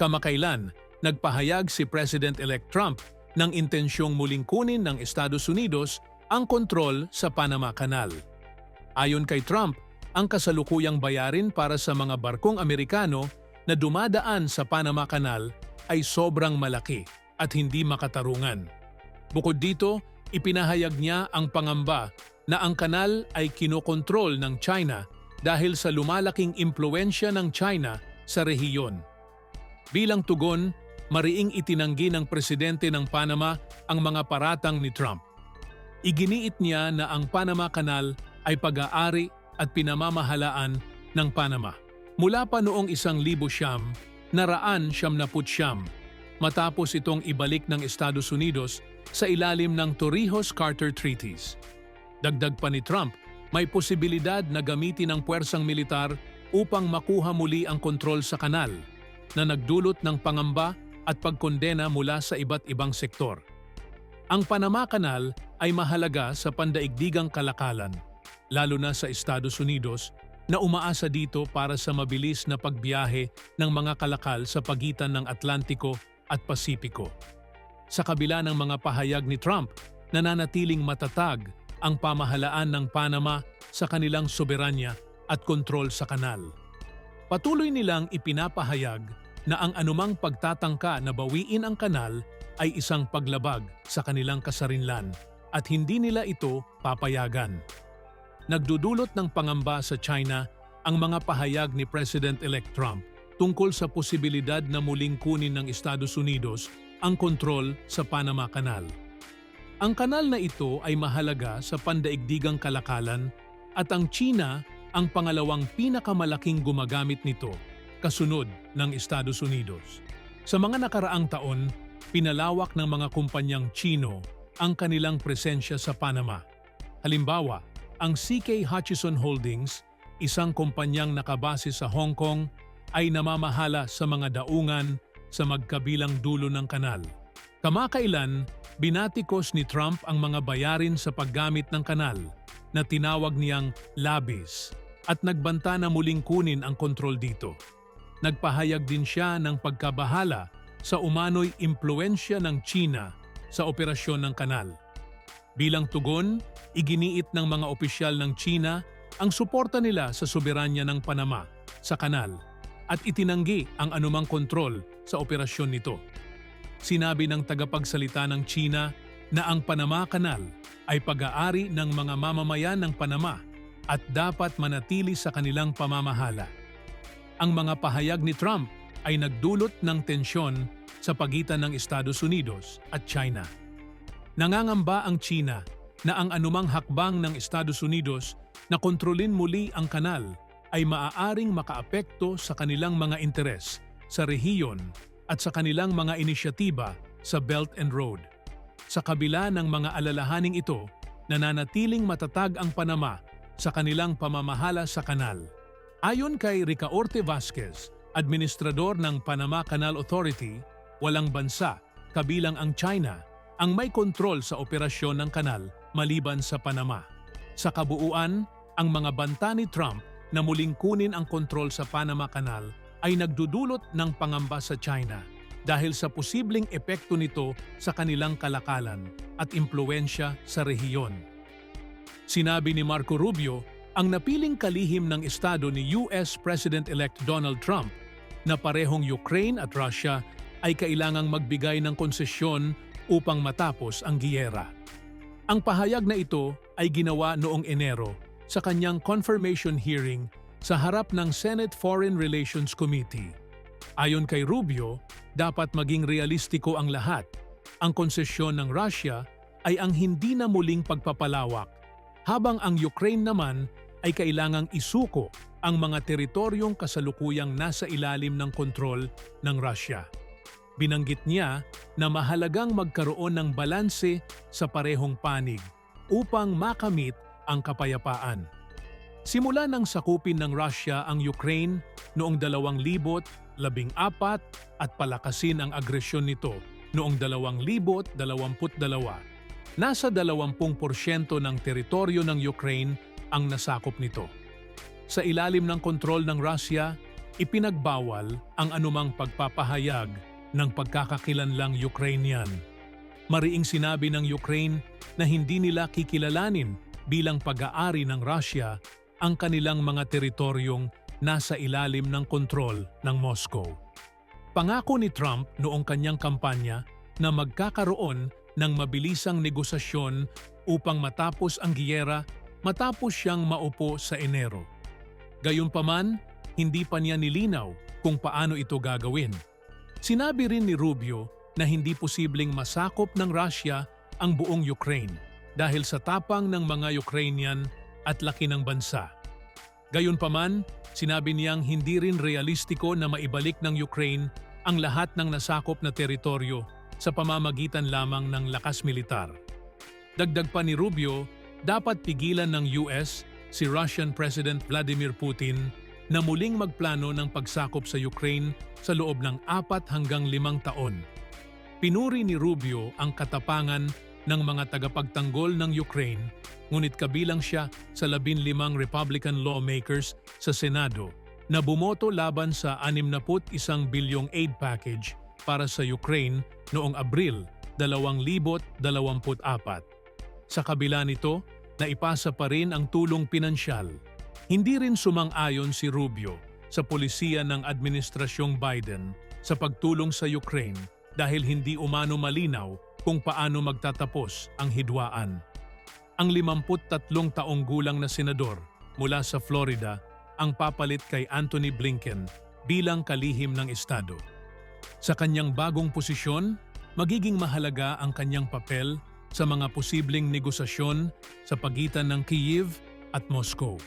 Kamakailan, nagpahayag si President-elect Trump ng intensyong muling kunin ng Estados Unidos ang kontrol sa Panama Canal. Ayon kay Trump, ang kasalukuyang bayarin para sa mga barkong Amerikano na dumadaan sa Panama Canal ay sobrang malaki at hindi makatarungan. Bukod dito, ipinahayag niya ang pangamba na ang kanal ay kinokontrol ng China dahil sa lumalaking impluensya ng China sa rehiyon. Bilang tugon, mariing itinanggi ng presidente ng Panama ang mga paratang ni Trump. Iginiit niya na ang Panama Canal ay pag-aari at pinamamahalaan ng Panama. Mula pa noong isang libo siyam, naraan siyam na putsyam, matapos itong ibalik ng Estados Unidos sa ilalim ng Torrijos-Carter Treaties. Dagdag pa ni Trump, may posibilidad na gamitin ang puwersang militar upang makuha muli ang kontrol sa kanal na nagdulot ng pangamba at pagkondena mula sa iba't ibang sektor. Ang Panama Canal ay mahalaga sa pandaigdigang kalakalan, lalo na sa Estados Unidos na umaasa dito para sa mabilis na pagbiyahe ng mga kalakal sa pagitan ng Atlantiko at Pasipiko. Sa kabila ng mga pahayag ni Trump, nananatiling matatag ang pamahalaan ng Panama sa kanilang soberanya at kontrol sa kanal. Patuloy nilang ipinapahayag na ang anumang pagtatangka na bawiin ang kanal ay isang paglabag sa kanilang kasarinlan at hindi nila ito papayagan. Nagdudulot ng pangamba sa China ang mga pahayag ni President-elect Trump tungkol sa posibilidad na muling kunin ng Estados Unidos ang kontrol sa Panama Canal. Ang kanal na ito ay mahalaga sa pandaigdigang kalakalan at ang China ang pangalawang pinakamalaking gumagamit nito kasunod ng Estados Unidos. Sa mga nakaraang taon, pinalawak ng mga kumpanyang Chino ang kanilang presensya sa Panama. Halimbawa, ang CK Hutchison Holdings, isang kumpanyang nakabase sa Hong Kong, ay namamahala sa mga daungan sa magkabilang dulo ng kanal. Kamakailan, binatikos ni Trump ang mga bayarin sa paggamit ng kanal na tinawag niyang labis at nagbanta na muling kunin ang kontrol dito. Nagpahayag din siya ng pagkabahala sa umano'y impluensya ng China sa operasyon ng kanal. Bilang tugon, iginiit ng mga opisyal ng China ang suporta nila sa soberanya ng Panama sa kanal at itinanggi ang anumang kontrol sa operasyon nito. Sinabi ng tagapagsalita ng China na ang Panama Canal ay pag-aari ng mga mamamayan ng Panama at dapat manatili sa kanilang pamamahala. Ang mga pahayag ni Trump ay nagdulot ng tensyon sa pagitan ng Estados Unidos at China. Nangangamba ang China na ang anumang hakbang ng Estados Unidos na kontrolin muli ang kanal ay maaaring makaapekto sa kanilang mga interes sa rehiyon at sa kanilang mga inisyatiba sa Belt and Road. Sa kabila ng mga alalahaning ito, nananatiling matatag ang Panama sa kanilang pamamahala sa kanal. Ayon kay Ricaorte Vasquez, administrador ng Panama Canal Authority, walang bansa, kabilang ang China, ang may kontrol sa operasyon ng kanal maliban sa Panama. Sa kabuuan, ang mga banta ni Trump na muling kunin ang kontrol sa Panama Canal ay nagdudulot ng pangamba sa China dahil sa posibleng epekto nito sa kanilang kalakalan at impluensya sa rehiyon. Sinabi ni Marco Rubio, ang napiling kalihim ng estado ni US President-elect Donald Trump na parehong Ukraine at Russia ay kailangang magbigay ng konsesyon upang matapos ang giyera. Ang pahayag na ito ay ginawa noong Enero sa kanyang confirmation hearing sa harap ng Senate Foreign Relations Committee. Ayon kay Rubio, dapat maging realistiko ang lahat. Ang konsesyon ng Russia ay ang hindi na muling pagpapalawak, habang ang Ukraine naman ay kailangang isuko ang mga teritoryong kasalukuyang nasa ilalim ng kontrol ng Russia. Binanggit niya na mahalagang magkaroon ng balanse sa parehong panig upang makamit ang kapayapaan. Simula nang sakupin ng Russia ang Ukraine noong 2014 at palakasin ang agresyon nito noong 2022, nasa 20% ng teritoryo ng Ukraine ang nasakop nito. Sa ilalim ng kontrol ng Russia, ipinagbawal ang anumang pagpapahayag ng pagkakakilanlang Ukrainian. Mariing sinabi ng Ukraine na hindi nila kikilalanin bilang pag-aari ng Russia ang kanilang mga teritoryong nasa ilalim ng kontrol ng Moscow. Pangako ni Trump noong kanyang kampanya na magkakaroon ng mabilisang negosasyon upang matapos ang giyera matapos siyang maupo sa Enero. Gayunpaman, hindi pa niya nilinaw kung paano ito gagawin. Sinabi rin ni Rubio na hindi posibleng masakop ng Russia ang buong Ukraine dahil sa tapang ng mga Ukrainian at laki ng bansa. Gayunpaman, sinabi niyang hindi rin realistiko na maibalik ng Ukraine ang lahat ng nasakop na teritoryo sa pamamagitan lamang ng lakas militar. Dagdag pa ni Rubio, dapat pigilan ng US si Russian President Vladimir Putin na muling magplano ng pagsakop sa Ukraine sa loob ng apat hanggang limang taon. Pinuri ni Rubio ang katapangan ng mga tagapagtanggol ng Ukraine, ngunit kabilang siya sa labinlimang Republican lawmakers sa Senado na bumoto laban sa 61 bilyong aid package para sa Ukraine noong Abril 2024. Sa kabila nito, naipasa pa rin ang tulong pinansyal. Hindi rin sumang-ayon si Rubio sa polisiya ng Administrasyong Biden sa pagtulong sa Ukraine dahil hindi umano malinaw kung paano magtatapos ang hidwaan. Ang 53 taong gulang na senador mula sa Florida ang papalit kay Anthony Blinken bilang kalihim ng Estado. Sa kanyang bagong posisyon, magiging mahalaga ang kanyang papel sa mga posibleng negosasyon sa pagitan ng Kyiv at Moscow.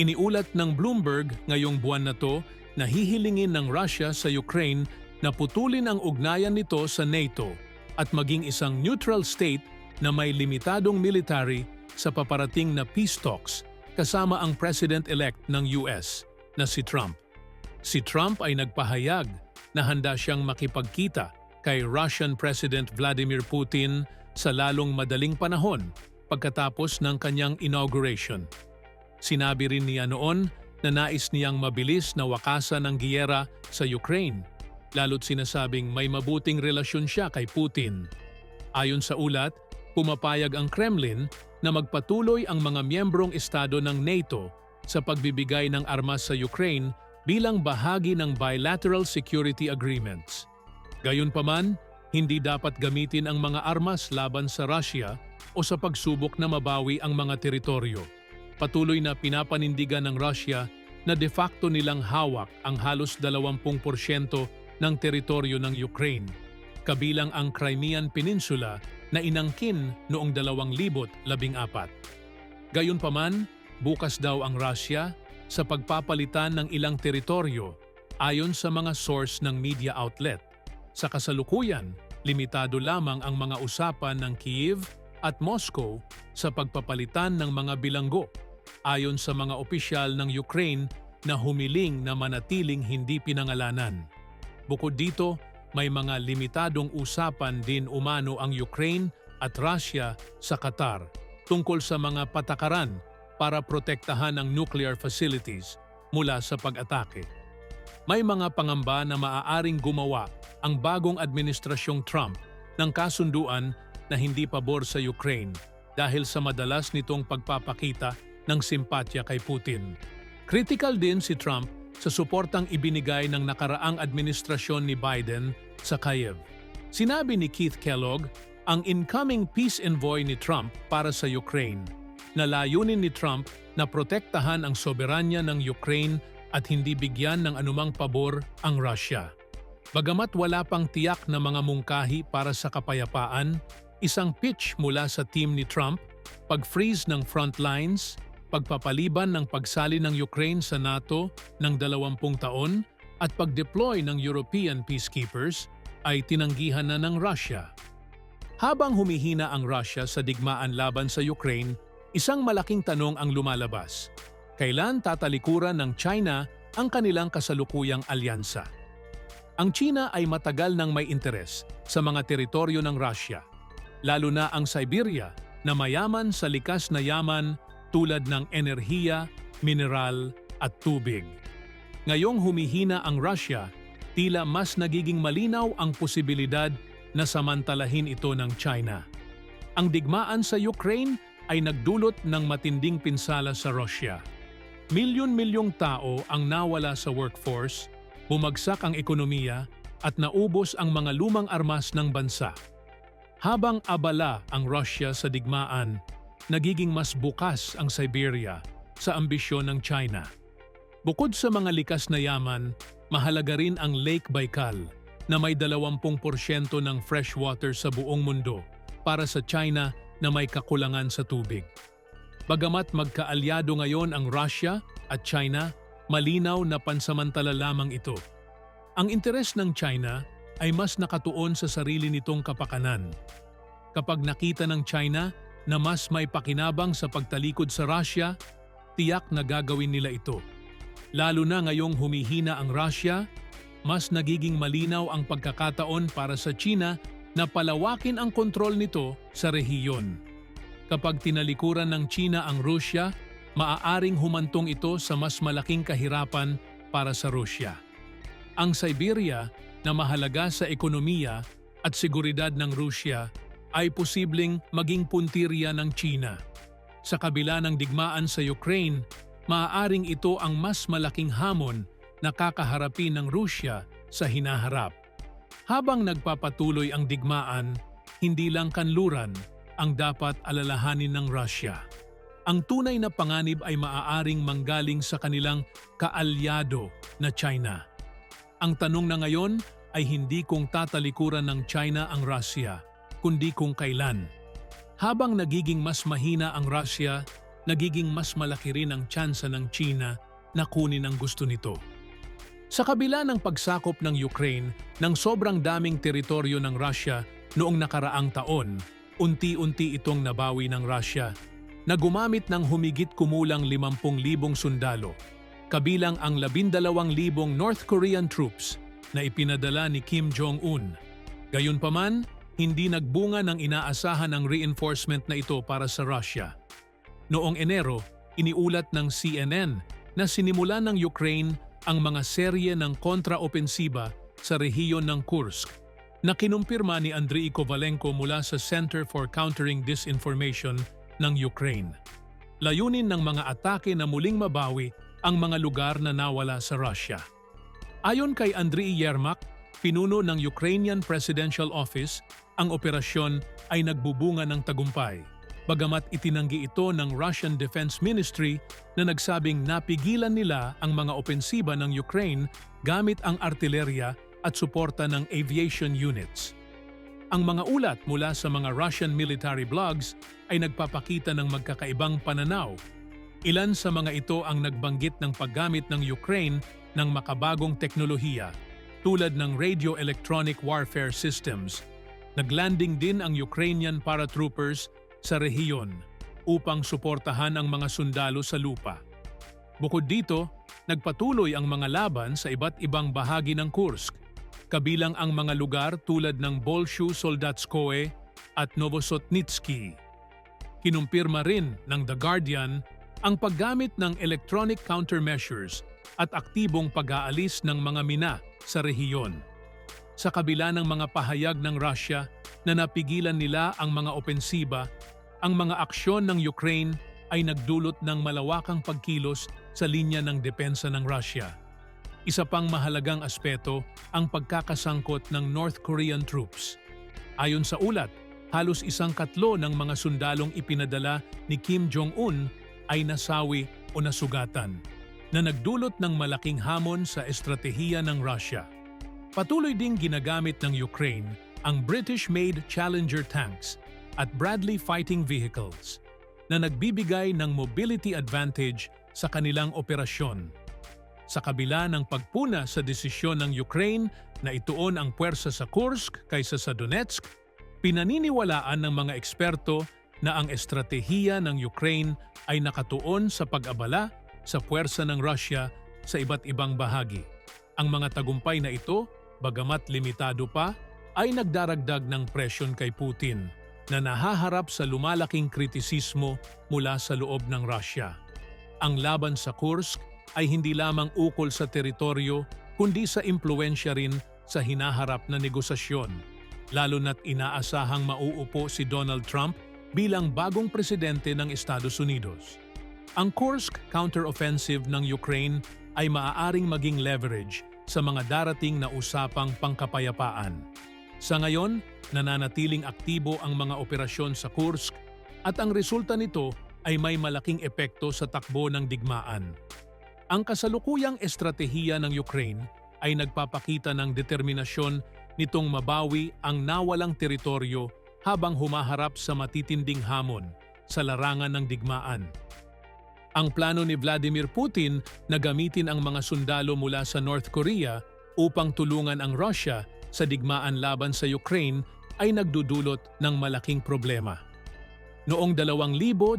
Iniulat ng Bloomberg ngayong buwan na to na hihilingin ng Russia sa Ukraine na putulin ang ugnayan nito sa NATO at maging isang neutral state na may limitadong military sa paparating na peace talks kasama ang President-elect ng US na si Trump. Si Trump ay nagpahayag na handa siyang makipagkita kay Russian President Vladimir Putin sa lalong madaling panahon pagkatapos ng kanyang inauguration. Sinabi rin niya noon na nais niyang mabilis na wakasan ang giyera sa Ukraine, lalo't sinasabing may mabuting relasyon siya kay Putin. Ayon sa ulat, pumapayag ang Kremlin na magpatuloy ang mga miyembrong estado ng NATO sa pagbibigay ng armas sa Ukraine bilang bahagi ng bilateral security agreements. Gayunpaman, hindi dapat gamitin ang mga armas laban sa Russia o sa pagsubok na mabawi ang mga teritoryo. Patuloy na pinapanindigan ng Russia na de facto nilang hawak ang halos 20% ng teritoryo ng Ukraine, kabilang ang Crimean Peninsula na inangkin noong 2014. Gayunpaman, bukas daw ang Russia sa pagpapalitan ng ilang teritoryo ayon sa mga source ng media outlet. Sa kasalukuyan, limitado lamang ang mga usapan ng Kiev at Moscow sa pagpapalitan ng mga bilanggo ayon sa mga opisyal ng Ukraine na humiling na manatiling hindi pinangalanan. Bukod dito, may mga limitadong usapan din umano ang Ukraine at Russia sa Qatar tungkol sa mga patakaran para protektahan ang nuclear facilities mula sa pag-atake. May mga pangamba na maaaring gumawa ang bagong administrasyong Trump ng kasunduan na hindi pabor sa Ukraine dahil sa madalas nitong pagpapakita ng simpatya kay Putin. Critical din si Trump sa suportang ibinigay ng nakaraang administrasyon ni Biden sa Kiev. Sinabi ni Keith Kellogg, ang incoming peace envoy ni Trump para sa Ukraine na layunin ni Trump na protektahan ang soberanya ng Ukraine at hindi bigyan ng anumang pabor ang Russia. Bagamat wala pang tiyak na mga mungkahi para sa kapayapaan, isang pitch mula sa team ni Trump, pag-freeze ng front lines, pagpapaliban ng pagsali ng Ukraine sa NATO ng 20 taon at pag-deploy ng European peacekeepers ay tinanggihan na ng Russia. Habang humihina ang Russia sa digmaan laban sa Ukraine, isang malaking tanong ang lumalabas. Kailan tatalikuran ng China ang kanilang kasalukuyang alyansa? Ang China ay matagal nang may interes sa mga teritoryo ng Russia, lalo na ang Siberia na mayaman sa likas na yaman tulad ng enerhiya, mineral at tubig. Ngayong humihina ang Russia, tila mas nagiging malinaw ang posibilidad na samantalahin ito ng China. Ang digmaan sa Ukraine ay nagdulot ng matinding pinsala sa Russia. Milyon-milyong tao ang nawala sa workforce, bumagsak ang ekonomiya at naubos ang mga lumang armas ng bansa. Habang abala ang Russia sa digmaan, nagiging mas bukas ang Siberia sa ambisyon ng China. Bukod sa mga likas na yaman, mahalaga rin ang Lake Baikal na may 20% ng fresh water sa buong mundo para sa China na may kakulangan sa tubig. Bagamat magkaalyado ngayon ang Russia at China, malinaw na pansamantala lamang ito. Ang interes ng China ay mas nakatuon sa sarili nitong kapakanan. Kapag nakita ng China na mas may pakinabang sa pagtalikod sa Russia, tiyak na gagawin nila ito. Lalo na ngayong humihina ang Russia, mas nagiging malinaw ang pagkakataon para sa China na palawakin ang kontrol nito sa rehiyon. Kapag tinalikuran ng China ang Russia, maaaring humantong ito sa mas malaking kahirapan para sa Russia. Ang Siberia na mahalaga sa ekonomiya at seguridad ng Russia ay posibleng maging puntirya ng China. Sa kabila ng digmaan sa Ukraine, maaaring ito ang mas malaking hamon na kakaharapin ng Rusya sa hinaharap. Habang nagpapatuloy ang digmaan, hindi lang kanluran ang dapat alalahanin ng Russia. Ang tunay na panganib ay maaaring manggaling sa kanilang kaalyado na China. Ang tanong na ngayon ay hindi kung tatalikuran ng China ang Russia, kundi kung kailan. Habang nagiging mas mahina ang Russia, nagiging mas malaki rin ang tsansa ng China na kunin ang gusto nito. Sa kabila ng pagsakop ng Ukraine ng sobrang daming teritoryo ng Russia noong nakaraang taon, unti-unti itong nabawi ng Russia na gumamit ng humigit kumulang 50,000 sundalo, kabilang ang 12,000 North Korean troops na ipinadala ni Kim Jong-un. Gayunpaman, hindi nagbunga ng inaasahan ang reinforcement na ito para sa Russia. Noong Enero, iniulat ng CNN na sinimulan ng Ukraine ang mga serye ng kontraopensiba sa rehiyon ng Kursk na kinumpirma ni Andriy Kovalenko mula sa Center for Countering Disinformation ng Ukraine. Layunin ng mga atake na muling mabawi ang mga lugar na nawala sa Russia. Ayon kay Andriy Yermak, pinuno ng Ukrainian Presidential Office, ang operasyon ay nagbubunga ng tagumpay. Bagamat itinanggi ito ng Russian Defense Ministry na nagsabing napigilan nila ang mga opensiba ng Ukraine gamit ang artilerya at suporta ng aviation units. Ang mga ulat mula sa mga Russian military blogs ay nagpapakita ng magkakaibang pananaw. Ilan sa mga ito ang nagbanggit ng paggamit ng Ukraine ng makabagong teknolohiya tulad ng radio-electronic warfare systems. Naglanding din ang Ukrainian paratroopers sa rehiyon upang suportahan ang mga sundalo sa lupa. Bukod dito, nagpatuloy ang mga laban sa iba't ibang bahagi ng Kursk, kabilang ang mga lugar tulad ng Bolshu Soldatskoe at Novosotnitsky. Kinumpirma rin ng The Guardian ang paggamit ng electronic countermeasures at aktibong pag-aalis ng mga mina sa rehiyon. Sa kabila ng mga pahayag ng Russia na napigilan nila ang mga opensiba, ang mga aksyon ng Ukraine ay nagdulot ng malawakang pagkilos sa linya ng depensa ng Russia. Isa pang mahalagang aspeto ang pagkakasangkot ng North Korean troops. Ayon sa ulat, halos isang katlo ng mga sundalong ipinadala ni Kim Jong-un ay nasawi o nasugatan na nagdulot ng malaking hamon sa estratehiya ng Russia. Patuloy ding ginagamit ng Ukraine ang British-made Challenger tanks at Bradley fighting vehicles na nagbibigay ng mobility advantage sa kanilang operasyon. Sa kabila ng pagpuna sa desisyon ng Ukraine na ituon ang puwersa sa Kursk kaysa sa Donetsk, pinaniniwalaan ng mga eksperto na ang estratehiya ng Ukraine ay nakatuon sa pag-abala sa puwersa ng Russia sa iba't ibang bahagi. Ang mga tagumpay na ito, bagamat limitado pa, ay nagdaragdag ng presyon kay Putin na nahaharap sa lumalaking kritisismo mula sa loob ng Russia. Ang laban sa Kursk ay hindi lamang ukol sa teritoryo kundi sa impluensya rin sa hinaharap na negosasyon, lalo na't inaasahang mauupo si Donald Trump bilang bagong presidente ng Estados Unidos. Ang Kursk counteroffensive ng Ukraine ay maaaring maging leverage sa mga darating na usapang pangkapayapaan. Sa ngayon, nananatiling aktibo ang mga operasyon sa Kursk at ang resulta nito ay may malaking epekto sa takbo ng digmaan. Ang kasalukuyang estratehiya ng Ukraine ay nagpapakita ng determinasyon nitong mabawi ang nawalang teritoryo habang humaharap sa matitinding hamon sa larangan ng digmaan. Ang plano ni Vladimir Putin na gamitin ang mga sundalo mula sa North Korea upang tulungan ang Russia sa digmaan laban sa Ukraine ay nagdudulot ng malaking problema. Noong 2024,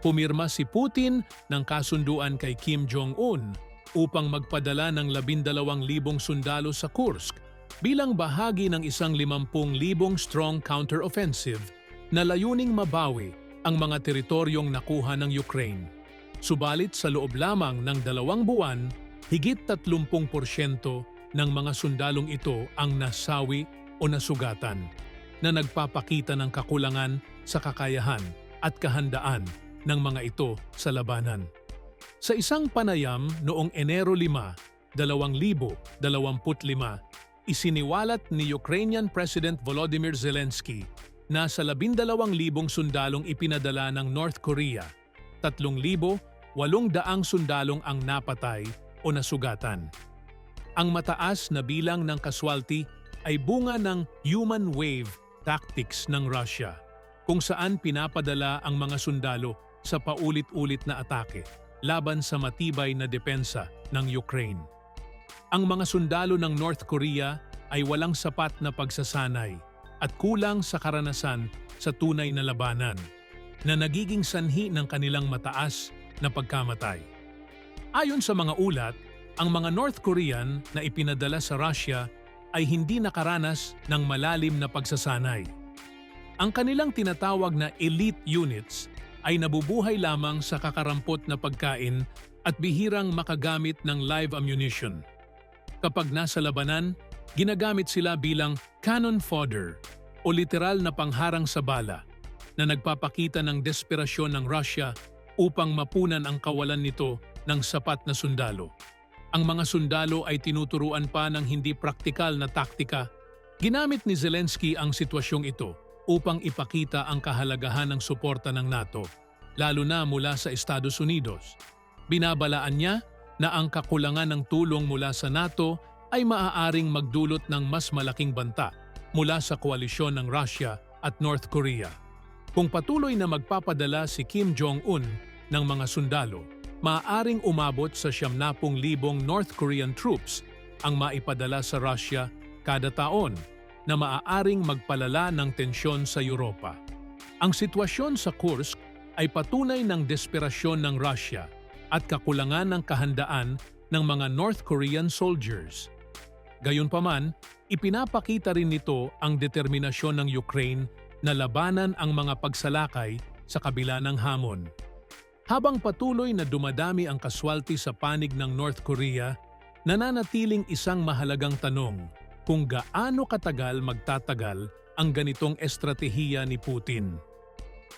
pumirma si Putin ng kasunduan kay Kim Jong-un upang magpadala ng 12,000 sundalo sa Kursk bilang bahagi ng isang 50,000 strong counteroffensive na layuning mabawi ang mga teritoryong nakuha ng Ukraine. Subalit sa loob lamang ng dalawang buwan, higit 30% ng mga sundalong ito ang nasawi o nasugatan na nagpapakita ng kakulangan sa kakayahan at kahandaan ng mga ito sa labanan. Sa isang panayam noong Enero 5, 2025, isiniwalat ni Ukrainian President Volodymyr Zelensky na sa 12,000 sundalong ipinadala ng North Korea, 3,800 sundalong ang napatay o nasugatan. Ang mataas na bilang ng kaswalti ay bunga ng human wave tactics ng Russia, kung saan pinapadala ang mga sundalo sa paulit-ulit na atake laban sa matibay na depensa ng Ukraine. Ang mga sundalo ng North Korea ay walang sapat na pagsasanay at kulang sa karanasan sa tunay na labanan na nagiging sanhi ng kanilang mataas na pagkamatay. Ayon sa mga ulat, ang mga North Korean na ipinadala sa Russia ay hindi nakaranas ng malalim na pagsasanay. Ang kanilang tinatawag na elite units ay nabubuhay lamang sa kakarampot na pagkain at bihirang makagamit ng live ammunition. Kapag nasa labanan, ginagamit sila bilang cannon fodder o literal na pangharang sa bala na nagpapakita ng desperasyon ng Russia upang mapunan ang kawalan nito ng sapat na sundalo. Ang mga sundalo ay tinuturuan pa ng hindi praktikal na taktika. Ginamit ni Zelensky ang sitwasyong ito upang ipakita ang kahalagahan ng suporta ng NATO, lalo na mula sa Estados Unidos. Binabalaan niya na ang kakulangan ng tulong mula sa NATO ay maaaring magdulot ng mas malaking banta mula sa koalisyon ng Russia at North Korea. Kung patuloy na magpapadala si Kim Jong-un ng mga sundalo, maaaring umabot sa 70,000 North Korean troops ang maipadala sa Russia kada taon na maaaring magpalala ng tensyon sa Europa. Ang sitwasyon sa Kursk ay patunay ng desperasyon ng Russia at kakulangan ng kahandaan ng mga North Korean soldiers. Gayunpaman, ipinapakita rin nito ang determinasyon ng Ukraine na labanan ang mga pagsalakay sa kabila ng hamon. Habang patuloy na dumadami ang kaswalti sa panig ng North Korea, nananatiling isang mahalagang tanong kung gaano katagal magtatagal ang ganitong estratehiya ni Putin.